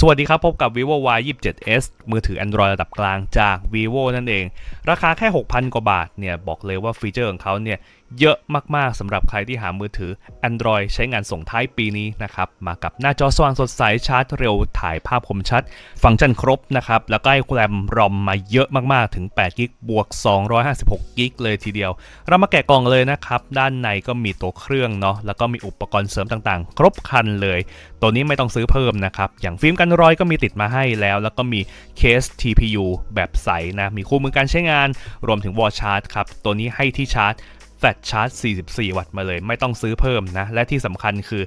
สวัสดีครับ พบกับ vivo y 2 7 s มือถือ Android ระดับกลางจาก vivo นั่นเอง ราคาแค่ 6,000 กว่าบาทเนี่ย บอกเลยว่าฟีเจอร์ของเขาเนี่ย เยอะมากๆสำหรับใครที่หามือถือ Android ใช้งานส่งท้ายปีนี้นะครับ มากับหน้าจอสว่างสดใสชาร์จเร็วถ่ายภาพคมชัด ฟังก์ชันครบนะครับ แล้วก็ให้แรมรอมมาเยอะมากๆถึง8กิกบวก256กิกเลยทีเดียว เรามาแกะกล่องเลยนะครับ ด้านในก็มีตัวเครื่องเนาะแล้วก็มีอุปกรณ์เสริมต่างๆ ครบคันเลย ตัวนี้ไม่ต้องซื้อเพิ่มนะครับอย่างฟิล์มกันรอยก็มีติดมาให้แล้ว แล้วก็มีเคส TPU แบบใสนะมีคู่มือการใช้งาน รวมถึงวอลชาร์จครับตัวนี้ให้ที่ชาร์จ แฟลชชาร์จ 44 วัตต์มาเลย ไม่ต้องซื้อเพิ่มนะ และที่สำคัญคือ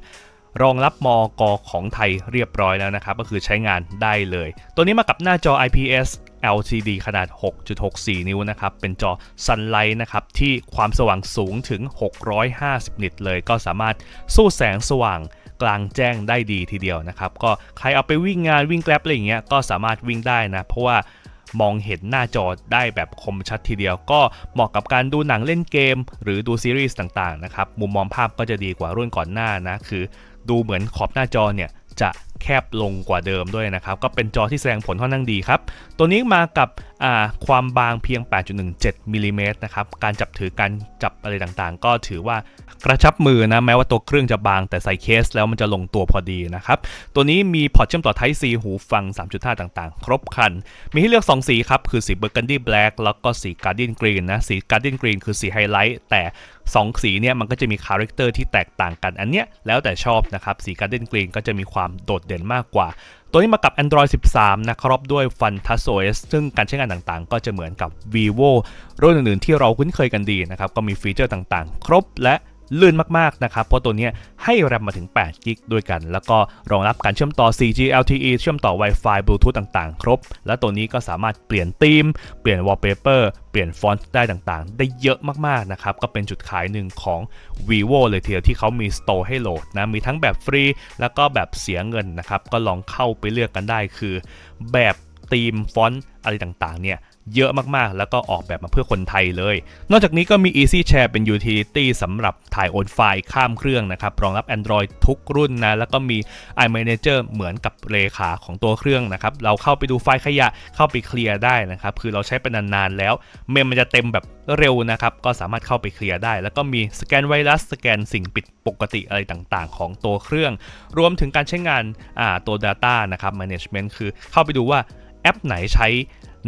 รองรับมอกของไทยเรียบร้อยแล้วนะครับ ก็คือใช้งานได้เลย ตัวนี้มากับหน้าจอ IPS LCD ขนาด 6.64 นิ้วนะครับ เป็นจอ Sunlight นะครับ ที่ความสว่างสูงถึง 650 นิตเลย ก็สามารถสู้แสงสว่างกลางแจ้งได้ดีทีเดียวนะครับ ก็ใครเอาไปวิ่งงานวิ่งแกร็บอะไรอย่างเงี้ยก็สามารถวิ่งได้นะ เพราะว่า มองเห็นหน้าจอได้แบบคมชัดทีเดียว ก็เหมาะกับการดูหนังเล่นเกม หรือดูซีรีส์ต่างๆนะครับมุมมองภาพก็จะดีกว่ารุ่นก่อนหน้านะคือ ดูเหมือนขอบหน้าจอเนี่ยจะแคบลงกว่าเดิมด้วยนะครับ ก็เป็นจอที่แสดงผลค่อนข้างดีครับ ตัวนี้มากับความบางเพียง 8.17มิลลิเมตรนะครับ การจับถือการจับอะไรต่างๆ ก็ถือว่ากระชับมือนะ แม้ว่าตัวเครื่องจะบางแต่ใส่เคสแล้วมันจะลงตัวพอดีนะครับ ตัวนี้มีพอร์ตเชื่อมต่อ Type C หูฟัง 3.5 ต่างๆ ครบครัน มีให้เลือก 2 สีครับ คือสี Burgundy Black แล้วก็สี Guardian Green นะ สี Guardian Green คือสีไฮไลท์แต่ 2 สีเนี่ยมันก็จะมีคาแรคเตอร์ที่แตกต่างกันอันเนี้ยแล้วแต่ชอบนะครับสี Guardian Green ก็จะมีความโดดเด่นมากกว่า ตัวนี้มากับ Android 13 นะครับ ด้วย Fun Touch OS ซึ่งการใช้งานต่างๆ ก็จะเหมือนกับ vivo รุ่นอื่นๆที่เราคุ้นเคยกันดีนะครับ ก็มีฟีเจอร์ต่างๆ ครบและ ลื่นมากๆนะครับ เพราะตัวนี้ให้แรมมาถึง8 g b ด้วยกัน แล้วก็รองรับการเชื่อมต่อ 4G LTE เชื่อมต่อ Wi-Fi Bluetooth ต่างๆ ครบ และตัวนี้ก็สามารถเปลี่ยนธีม เปลี่ยน wallpaper เปลี่ยนฟอนต์ได้ต่างๆ ได้เยอะมากๆนะครับ ก็เป็นจุดขายหนึ่งของ vivo เลยทีเดียวที่เขามี store ให้โหลดนะมีทั้งแบบฟรี แล้วก็แบบเสียเงินนะครับก็ลองเข้าไปเลือกกันได้คือ แบบธีมฟอนต์อะไรต่างๆเนี่ย เยอะมากๆ แล้วก็ออกแบบมาเพื่อคนไทยเลย นอกจากนี้ก็มี Easy Share เป็น Utility สำหรับถ่ายโอนไฟล์ข้ามเครื่องนะครับ รองรับ Android ทุกรุ่นนะ แล้วก็มี iManager เหมือนกับเลขาของตัวเครื่องนะครับ เราเข้าไปดูไฟล์ขยะเข้าไปเคลียร์ได้นะครับ คือเราใช้ไปนานๆแล้ว เมมมันจะเต็มแบบเร็วนะครับ ก็สามารถเข้าไปเคลียร์ได้ แล้วก็มีสแกนไวรัสสแกนสิ่งผิดปกติอะไรต่างๆ ของตัวเครื่อง รวมถึงการใช้งานตัว Data นะครับ Management คือเข้าไปดูว่าแอปไหนใช้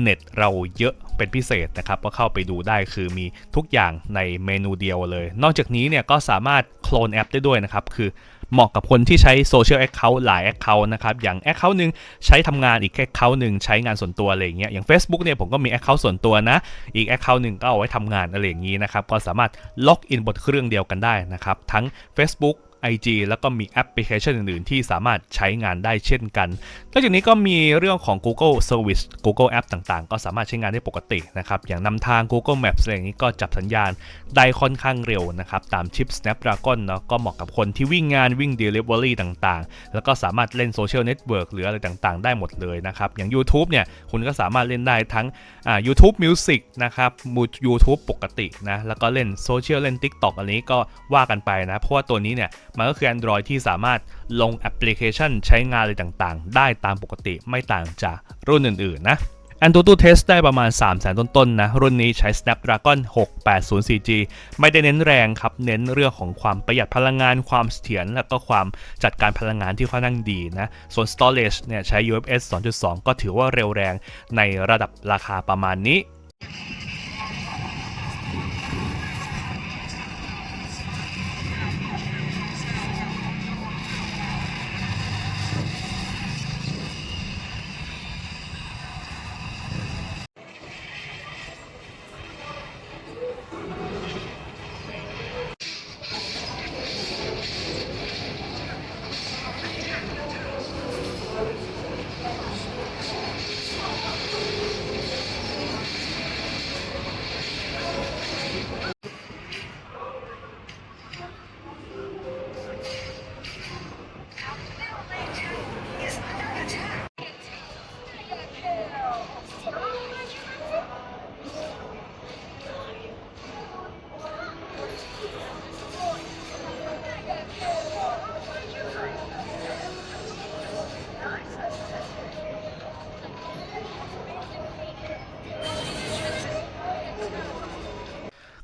เน็ตเราเยอะเป็นพิเศษนะครับก็เข้าไปดูได้คือมีทุกอย่างในเมนูเดียวเลย นอกจากนี้เนี่ยก็สามารถโคลนแอปได้ด้วยนะครับคือเหมาะกับคนที่ใช้โซเชียลแอคเคาท์หลายแอคเคาท์นะครับ อย่างแอคเคาท์หนึ่งใช้ทำงานอีกแอคเคาท์หนึ่งใช้งานส่วนตัวอะไรอย่างเงี้ยอย่าง Facebook เนี่ยผมก็มีแอคเคาท์ส่วนตัวนะ อีกแอคเคาท์หนึ่งก็เอาไว้ทำงานอะไรอย่างงี้นะครับ ก็สามารถล็อกอินบนเครื่องเดียวกันได้นะครับ ทั้ง Facebook IG แล้วก็มีแอปพลิเคชันอื่นๆ ที่สามารถใช้งานได้เช่นกันนอกจากนี้ก็มีเรื่องของ Google Service Google App ต่างๆ ก็สามารถใช้งานได้ปกตินะครับ อย่างนำทาง Google Maps อะไรอย่างนี้ก็จับสัญญาณได้ค่อนข้างเร็วนะครับ ตามชิป Snapdragon เนาะก็เหมาะกับคนที่วิ่งงานวิ่ง Delivery ต่างๆ แล้วก็สามารถเล่นโซเชียลเน็ตเวิร์กหรืออะไรต่างๆ ได้หมดเลยนะครับ อย่าง YouTube เนี่ยคุณก็สามารถเล่นได้ทั้งอ่า YouTube Music นะครับ YouTube ปกตินะแล้วก็เล่นโซเชียลเล่น TikTok อันนี้ก็ว่ากันไปนะเพราะว่าตัวนี้เนี่ยมันก็คือ Android ที่สามารถลงแอปพลิเคชันใช้งานอะไรต่างๆ ได้ตามปกติไม่ต่างจากรุ่นอื่นๆ นะ Antutu Test ได้ประมาณ 3 0 0 0 0 0ต้นๆ นะ รุ่นนี้ใช้ Snapdragon 680 4G ไม่ได้เน้นแรงครับ เน้นเรื่องของความประหยัดพลังงาน ความเสถียร และก็ความจัดการพลังงานที่ค่อนข้างดีนะ ส่วน Storage เนี่ยใช้ UFS 2.2 ก็ถือว่าเร็วแรงในระดับราคาประมาณนี้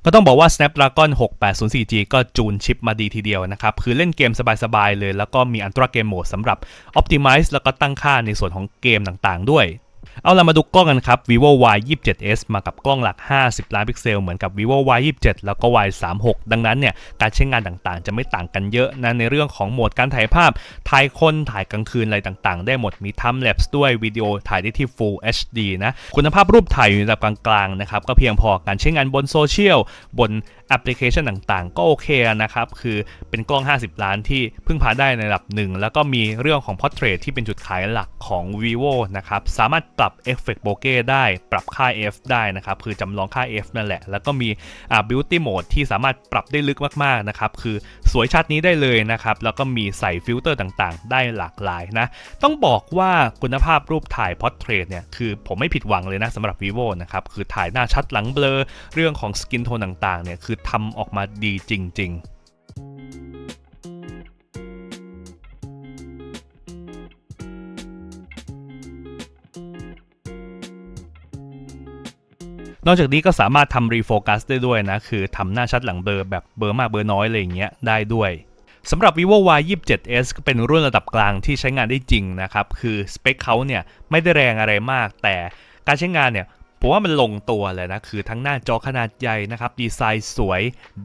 ก็ต้องบอกว่า Snapdragon 680 4G ก็จูนชิปมาดีทีเดียวนะครับ คือเล่นเกมสบายๆเลย แล้วก็มีอันตราเกมโหมดสำหรับ Optimize แล้วก็ตั้งค่าในส่วนของเกมต่างๆ ด้วย เอาเรามาดูกล้องกันครับ vivo y 2 7 s มากับกล้องหลัก 50 ล้านพิกเซลเหมือนกับ vivo y 2 7แล้วก็ y 3 6ดังนั้นเนี่ยการใช้งานต่างๆ จะไม่ต่างกันเยอะนะในเรื่องของโหมดการถ่ายภาพ ถ่ายคนถ่ายกลางคืนอะไรต่างๆ ได้หมดมี time lapse ด้วยวิดีโอถ่ายได้ที่ full HD นะคุณภาพรูปถ่ายอยู่ในระดับกลางๆนะครับก็เพียงพอการใช้งานบนโซเชียลบน อปพลิเคชันต่างๆ ก็โอเคนะครับ คือเป็นกล้อง 50 ล้านที่พึ่งพาได้ในระดับหนึ่ง แล้วก็มีเรื่องของ Portrait ที่เป็นจุดขายหลักของ vivo นะครับ สามารถปรับ Effect Bokeh ได้ ปรับค่า f ได้นะครับ คือจำลองค่า f นั่นแหละ แล้วก็มี beauty mode ที่สามารถปรับได้ลึกมากๆนะครับ คือสวยชัดนี้ได้เลยนะครับ แล้วก็มีใส่ฟิลเตอร์ต่างๆ ได้หลากหลายนะ ต้องบอกว่าคุณภาพรูปถ่าย Portrait เนี่ย คือผมไม่ผิดหวังเลยนะสำหรับ vivo นะครับ คือถ่ายหน้าชัดหลังเบลอ เรื่องของสกินโทนต่างๆ เนี่ย คือทำออกมาดีจริง ๆนอกจากนี้ก็สามารถทำรีโฟกัสได้ด้วยนะ คือทำหน้าชัดหลังเบลอแบบเบลอมากเบลอน้อยอะไรอย่างเงี้ยได้ด้วยสำหรับ vivo y 2 7 s ก็เป็นรุ่นระดับกลางที่ใช้งานได้จริงนะครับ คือสเปคเขาเนี่ยไม่ได้แรงอะไรมาก แต่การใช้งานเนี่ย ผมว่ามันลงตัวเลยนะ คือทั้งหน้าจอขนาดใหญ่นะครับ ดีไซน์สวย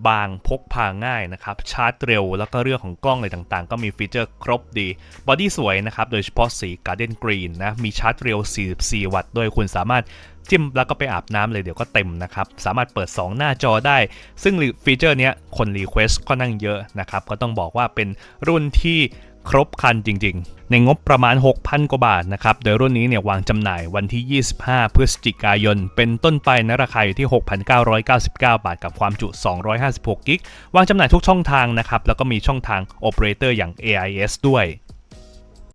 บางพกพาง่ายนะครับ ชาร์จเร็วแล้วก็เรื่องของกล้องอะไรต่างๆ ก็มีฟีเจอร์ครบดี บอดี้สวยนะครับ โดยเฉพาะสี Garden Green นะ มีชาร์จเร็ว 44 วัตต์โดยคุณสามารถจิ้มแล้วก็ไปอาบน้ำเลยเดี๋ยวก็เต็มนะครับ สามารถเปิด 2 หน้าจอได้ ซึ่งฟีเจอร์เนี้ยคนรีเควสต์ก็นั่งเยอะนะครับ ก็ต้องบอกว่าเป็นรุ่นที่ ครบคันจริง ๆ ในงบประมาณ 6,000 กว่าบาทนะครับ โดยรุ่นนี้เนี่ยวางจำหน่ายวันที่ 25 พฤศจิกายน เป็นต้นไปนะราคาอยู่ที่ 6,999 บาทกับความจุ 256 กิก วางจำหน่ายทุกช่องทางนะครับ แล้วก็มีช่องทางโอเปอเรเตอร์อย่าง AIS ด้วย